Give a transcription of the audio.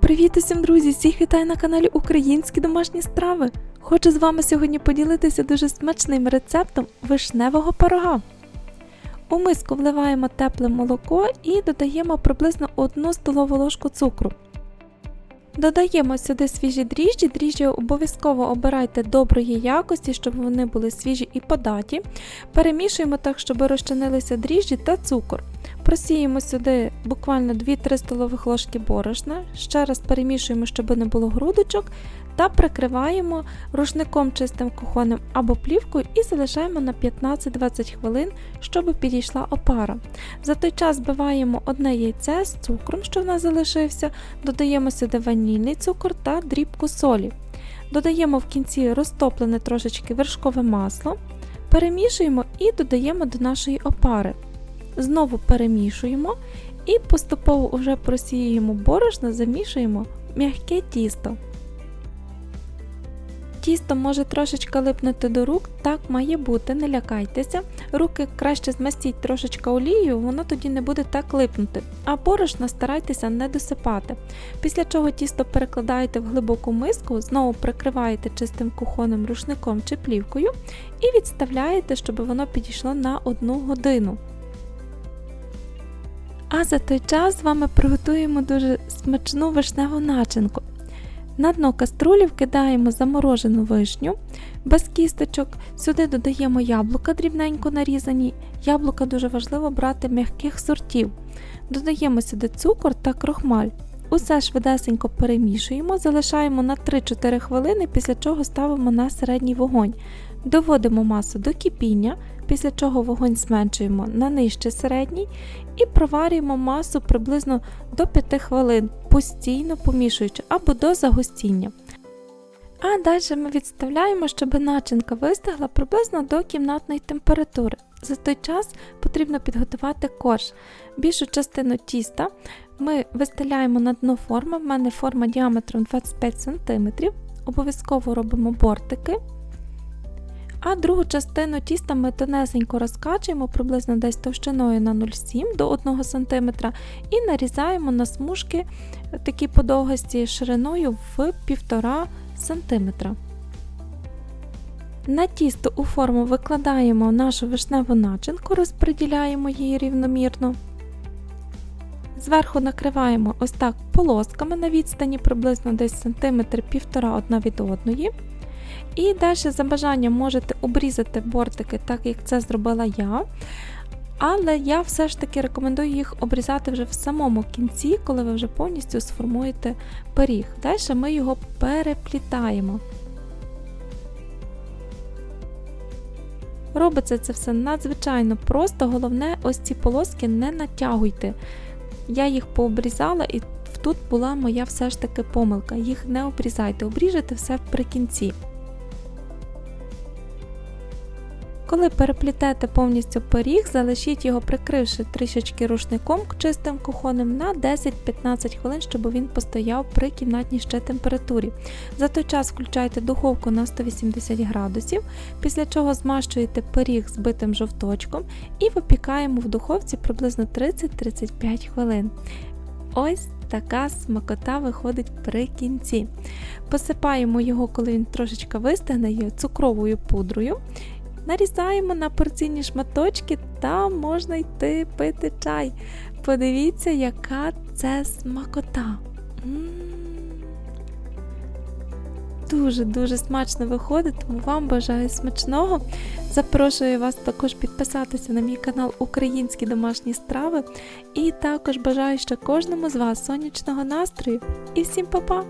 Привіт усім, друзі! Всіх вітаю на каналі Українські домашні страви. Хочу з вами сьогодні поділитися дуже смачним рецептом вишневого пирога. У миску вливаємо тепле молоко і додаємо приблизно 1 столову ложку цукру. Додаємо сюди свіжі дріжджі. Дріжджі обов'язково обирайте доброї якості, щоб вони були свіжі і податі. Перемішуємо так, щоб розчинилися дріжджі та цукор. Просіємо сюди буквально 2-3 столових ложки борошна. Ще раз перемішуємо, щоб не було грудочок, та прикриваємо рушником чистим кухонним або плівкою і залишаємо на 15-20 хвилин, щоб підійшла опара. За той час збиваємо одне яйце з цукром, що в нас залишився, додаємо сюди ванільний цукор та дрібку солі. Додаємо в кінці розтоплене трошечки вершкове масло, перемішуємо і додаємо до нашої опари. Знову перемішуємо і поступово вже просіюємо борошно, замішуємо м'яке тісто. Тісто може трошечки липнути до рук, так має бути, не лякайтеся. Руки краще змастіть трошечки олією, воно тоді не буде так липнути. А борошна старайтеся не досипати. Після чого тісто перекладаєте в глибоку миску, знову прикриваєте чистим кухонним рушником чи плівкою і відставляєте, щоб воно підійшло на 1 годину. А за той час з вами приготуємо дуже смачну вишневу начинку. На дно каструлі вкидаємо заморожену вишню без кісточок, сюди додаємо яблука дрібненько нарізані. Яблука дуже важливо брати м'яких сортів. Додаємо сюди цукор та крохмаль. Усе швидесенько перемішуємо, залишаємо на 3-4 хвилини, після чого ставимо на середній вогонь. Доводимо масу до кипіння, після чого вогонь зменшуємо на нижче середній і проварюємо масу приблизно до 5 хвилин, постійно помішуючи або до загустіння. А далі ми відставляємо, щоб начинка вистигла приблизно до кімнатної температури. За той час потрібно підготувати корж. Більшу частину тіста ми вистеляємо на дно форми, в мене форма діаметром 25 см, обов'язково робимо бортики. А другу частину тіста ми тонесенько розкачуємо приблизно десь товщиною на 0,7 до 1 см і нарізаємо на смужки такі подовгості шириною в 1,5 см. На тісто у форму викладаємо нашу вишневу начинку, розподіляємо її рівномірно. Зверху накриваємо ось так полосками на відстані приблизно десь сантиметр півтора одна від одної. І далі за бажанням можете обрізати бортики, так як це зробила я. Але я все ж таки рекомендую їх обрізати вже в самому кінці, коли ви вже повністю сформуєте пиріг. Далі ми його переплітаємо. Робиться це все надзвичайно просто, головне, ось ці полоски не натягуйте. Я їх пообрізала, і тут була моя все ж таки помилка. Їх не обрізайте, обріжете все при кінці. Коли переплітете повністю пиріг, залишіть його, прикривши трішечки рушником чистим кухонним на 10-15 хвилин, щоб він постояв при кімнатній ще температурі. За той час включайте духовку на 180 градусів, після чого змащуєте пиріг збитим жовточком і випікаємо в духовці приблизно 30-35 хвилин. Ось така смакота виходить при кінці. Посипаємо його, коли він трошечки вистигне, цукровою пудрою. Нарізаємо на порційні шматочки та можна йти пити чай. Подивіться, яка це смакота. Дуже-дуже смачно виходить, тому вам бажаю смачного. Запрошую вас також підписатися на мій канал Українські домашні страви. І також бажаю ще кожному з вас сонячного настрою. І всім па-па!